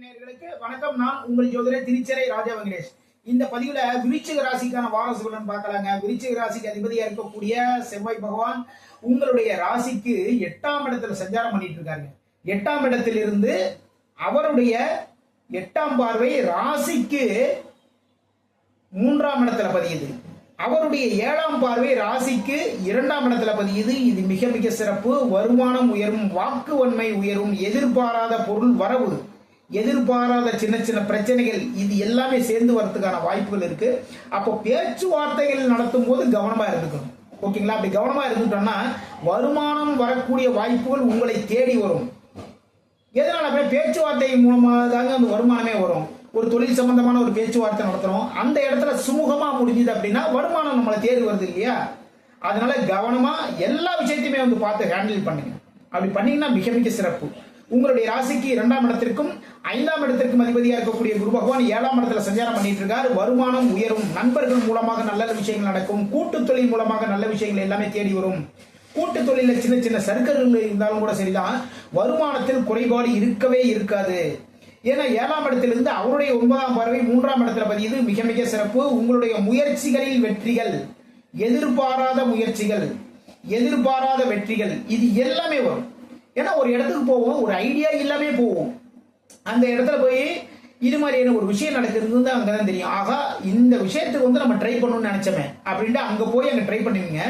நேர்களுக்கு வணக்கம். நான் உங்கள் ஜோதிடர் திருச்சரை ராஜா வெங்கடேஷ். இந்த பதிவுல விருச்சிக ராசிக்கான வாரசுடன் பார்க்கலாங்க. விருச்சிக ராசிக்கு அதிபதியா இருக்கக்கூடிய செவ்வாய் பகவான் உங்களுடைய ராசிக்கு எட்டாம் இடத்துல சஞ்சாரம் பண்ணிட்டு இருக்காங்க எட்டாம் இடத்திலிருந்து அவருடைய எட்டாம் பார்வை ராசிக்கு மூன்றாம் இடத்துல பதியுது. அவருடைய ஏழாம் பார்வை ராசிக்கு இரண்டாம் இடத்துல பதியுது. இது மிக மிக சிறப்பு. வருமானம் உயரும் வாக்கு வன்மை உயரும் எதிர்பாராத பொருள் வரவு. எதிர்பாராத சின்ன சின்ன பிரச்சனைகள் இது எல்லாமே சேர்ந்து வரதுக்கான வாய்ப்புகள் இருக்கு. அப்போ பேச்சுவார்த்தைகள் நடத்தும் போது கவனமா இருந்துக்கணும். ஓகேங்களா? அப்படி கவனமா இருந்துட்டோம்னா வருமானம் வரக்கூடிய வாய்ப்புகள் உங்களை தேடி வரும். எதனால அப்படியே பேச்சுவார்த்தை மூலமாக தாங்க அந்த வருமானமே வரும். ஒரு தொழில் சம்பந்தமான ஒரு பேச்சுவார்த்தை நடத்துறோம். அந்த இடத்துல சுமூகமா முடிஞ்சுது அப்படின்னா வருமானம் நம்மளை தேடி வருது இல்லையா? அதனால கவனமா எல்லா விஷயத்தையுமே வந்து பார்த்து ஹேண்டில் பண்ணுங்க. அப்படி பண்ணீங்கன்னா மிக மிக சிறப்பு. உங்களுடைய ராசிக்கு இரண்டாம் இடத்திற்கும் ஐந்தாம் இடத்திற்கும் அதிபதியா இருக்கக்கூடிய குரு பகவான் ஏழாம் இடத்துல சஞ்சாரம் பண்ணிட்டு இருக்காரு வருமானம் உயரும். நண்பர்கள் மூலமாக நல்ல விஷயங்கள் நடக்கும். கூட்டு தொழில் மூலமாக நல்ல விஷயங்கள் எல்லாமே தேடி வரும். கூட்டு தொழில சின்ன சின்ன சர்க்கர்கள் இருந்தாலும் கூட சரிதான். வருமானத்தில் குறைபாடு இருக்கவே இருக்காது. ஏன்னா ஏழாம் இடத்திலிருந்து அவருடைய ஒன்பதாம் பார்வை மூன்றாம் இடத்துல பதியுது. மிக மிக சிறப்பு. உங்களுடைய முயற்சிகளில் வெற்றிகள். எதிர்பாராத முயற்சிகள். எதிர்பாராத வெற்றிகள். இது எல்லாமே வரும். ஏன்னா ஒரு இடத்துக்கு போவோம் ஒரு ஐடியா இல்லாமே போவோம். அந்த இடத்துல போய் இது மாதிரியான ஒரு விஷயம் நடக்கிறது அங்கே தான் தெரியும். ஆகா இந்த விஷயத்துக்கு வந்து நம்ம ட்ரை பண்ணணும்னு நினச்சோமே அப்படின்ட்டு அங்கே போய் அங்கே ட்ரை பண்ணுவீங்க.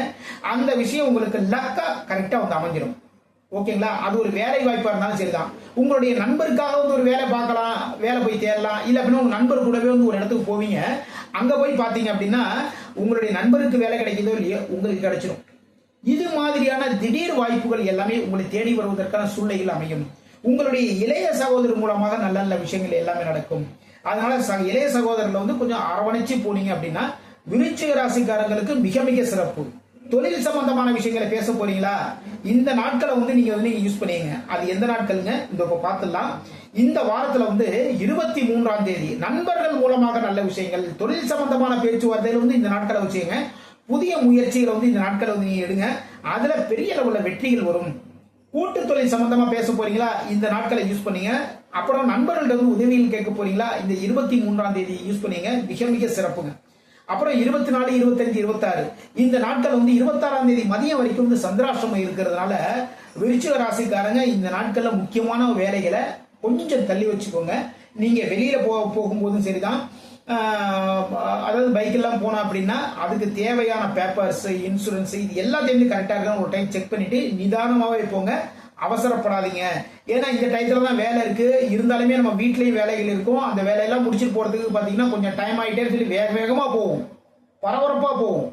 அந்த விஷயம் உங்களுக்கு லக்கா கரெக்டாக வந்து அமைஞ்சிடும் ஓகேங்களா? அது ஒரு வேலை வாய்ப்பாக இருந்தாலும் சரிதான். உங்களுடைய நண்பருக்காக வந்து ஒரு வேலை பார்க்கலாம் வேலை போய் தேடலாம். இல்லை அப்படின்னா உங்கள் நண்பர் கூடவே வந்து ஒரு இடத்துக்கு போவீங்க. அங்கே போய் பார்த்தீங்க அப்படின்னா உங்களுடைய நண்பருக்கு வேலை கிடைக்குதோ இல்லையோ உங்களுக்கு கிடைச்சிடும் இது மாதிரியான திடீர் வாய்ப்புகள் எல்லாமே உங்களை தேடி வருவதற்கான சூழ்நிலையில் அமையும். உங்களுடைய இளைய சகோதரர் மூலமாக நல்ல நல்ல விஷயங்கள் எல்லாமே நடக்கும். அதனால ச- இளைய சகோதரர்ல வந்து கொஞ்சம் அரவணைச்சு போனீங்க அப்படின்னா விருச்சிக ராசிக்காரங்களுக்கு மிக மிக சிறப்பு. தொழில் சம்பந்தமான விஷயங்களை பேச போறீங்களா? இந்த நாட்களை வந்து நீங்க வந்து யூஸ் பண்ணீங்க அது எந்த நாட்கள்ங்க? இந்த இப்போ பார்த்துடலாம். இந்த வாரத்துல வந்து இருபத்தி மூன்றாம் தேதி நண்பர்கள் மூலமாக நல்ல விஷயங்கள் தொழில் சம்பந்தமான பேச்சுவார்த்தைகள் வந்து இந்த நாட்களை வச்சுங்க புதிய முயற்சிகளை வந்து இந்த நாட்களை வந்து நீங்க எடுங்க. அதுல பெரிய அளவுல வெற்றிகள் வரும். கூட்டு தொழில் சம்பந்தமா பேச போறீங்களா? இந்த நாட்களை யூஸ் பண்ணீங்க. அப்புறம் நண்பர்கள்ட்ட வந்து உதவிகள் கேட்க போறீங்களா? இந்த இருபத்தி மூன்றாம் தேதி யூஸ் பண்ணீங்க. மிக மிக சிறப்புங்க. அப்புறம் இருபத்தி நாலு இருபத்தஞ்சு இருபத்தாறு இந்த நாட்கள் வந்து இருபத்தாறாம் தேதி மதியம் வரைக்கும் வந்து சந்திராஷ்டமம் இருக்கிறதுனால விருச்சிக ராசிக்காரங்க இந்த நாட்கள்ல முக்கியமான வேலைகளை கொஞ்சம் தள்ளி வச்சுக்கோங்க. நீங்க வெளியில போ போகும்போதும் சரிதான். அதாவது பைக்கெல்லாம் போனோம் அப்படின்னா அதுக்கு தேவையான பேப்பர்ஸ் இன்சூரன்ஸ் இது எல்லாத்தையுமே கரெக்டாக இருக்கான்னு ஒரு டைம் செக் பண்ணிட்டு நிதானமாகவே போங்க. அவசரப்படாதீங்க. ஏன்னா இந்த டயத்துல தான் வேலை இருக்கு. இருந்தாலுமே நம்ம வீட்லயும் வேலைகள் இருக்கும். அந்த வேலையெல்லாம் முடிச்சுட்டு போறதுக்கு பார்த்தீங்கன்னா கொஞ்சம் டைம் ஆகிட்டே சொல்லி வேக வேகமாக போகும் பரபரப்பாக போகும்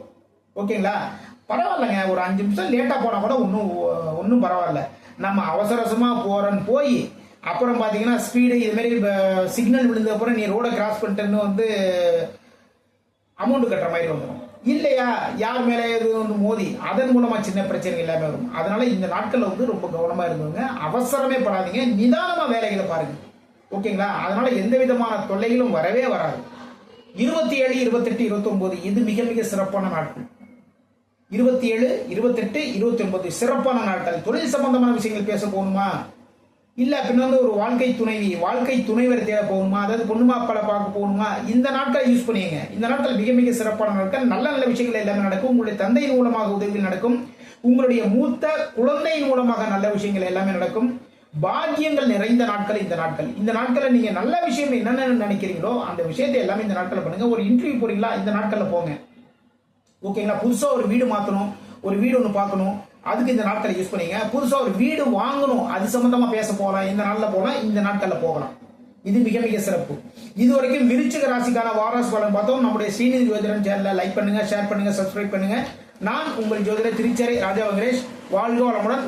ஓகேங்களா? பரவாயில்லைங்க. ஒரு அஞ்சு நிமிஷம் லேட்டாக போனால் கூட ஒன்றும் ஒன்றும் பரவாயில்ல. நம்ம அவசர அவசரமாக போகிறோன்னு போய் அப்புறம் பார்த்தீங்கன்னா ஸ்பீடு இதுமாரி சிக்னல் விழுந்த அப்புறம் நீ ரோடை கிராஸ் பண்ணிட்டேன்னு வந்து அமௌண்ட் கட்டுற மாதிரி வந்துடும் இல்லையா? யார் மேலே எது வந்து மோதி? அதன் மூலமாக சின்ன பிரச்சனைகள் எல்லாமே வரும். அதனால இந்த நாட்களில் வந்து ரொம்ப கவனமாக இருந்தவங்க அவசரமே படாதீங்க. நிதானமாக வேலைகளை பாருங்க. ஓகேங்களா? அதனால எந்த விதமான தொல்லைகளும் வரவே வராது. இருபத்தி ஏழு இருபத்தெட்டு இருபத்தொம்போது இது மிக மிக சிறப்பான நாட்கள். இருபத்தி ஏழு இருபத்தெட்டு இருபத்தி ஒன்பது சிறப்பான நாட்கள். தொழில் சம்பந்தமான விஷயங்கள் பேச போகணுமா? இல்லை பின்ன வந்து ஒரு வாழ்க்கை துணைவி வாழ்க்கை துணைவர் தேட போகணுமா? அதாவது பொண்ணு மாப்பாளை பார்க்க போகணுமா? இந்த நாட்களை யூஸ் பண்ணிங்க இந்த நாட்கள் மிக மிக சிறப்பான நாட்கள். நல்ல நல்ல விஷயங்கள் எல்லாமே நடக்கும். உங்களுடைய தந்தையின் மூலமாக உதவி நடக்கும். உங்களுடைய மூத்த குழந்தையின் மூலமாக நல்ல விஷயங்கள் எல்லாமே நடக்கும். பாக்கியங்கள் நிறைந்த நாட்கள் இந்த நாட்கள். இந்த நாட்களை நீங்க நல்ல விஷயம் என்னென்ன நினைக்கிறீங்களோ அந்த விஷயத்தை எல்லாமே இந்த நாட்களை பண்ணுங்க. ஒரு இன்டர்வியூ போறீங்களா? இந்த நாட்களில் போங்க. ஓகேங்களா? புதுசாக ஒரு வீடு மாற்றணும் ஒரு வீடு ஒன்று பார்க்கணும். அதுக்கு இந்த நாட்களை யூஸ் பண்ணிங்க. புதுசாக ஒரு வீடு வாங்கணும். அது சம்மந்தமாக பேச போகலாம். இந்த நாளில் போகலாம். இந்த நாட்களில் போகலாம். இது மிக மிக சிறப்பு. இது வரைக்கும் விருச்சிக ராசிக்கான வாராஸ் பலன் பார்த்தோம். நம்முடைய ஸ்ரீநிதி ஜோதிடம் சேனலை லைக் பண்ணுங்க ஷேர் பண்ணுங்க சப்ஸ்கிரைப் பண்ணுங்க. நான் உங்கள் ஜோதிடர் திருச்சேரை ராஜா வெங்கடேஷ். வாழ்க வளமுடன்.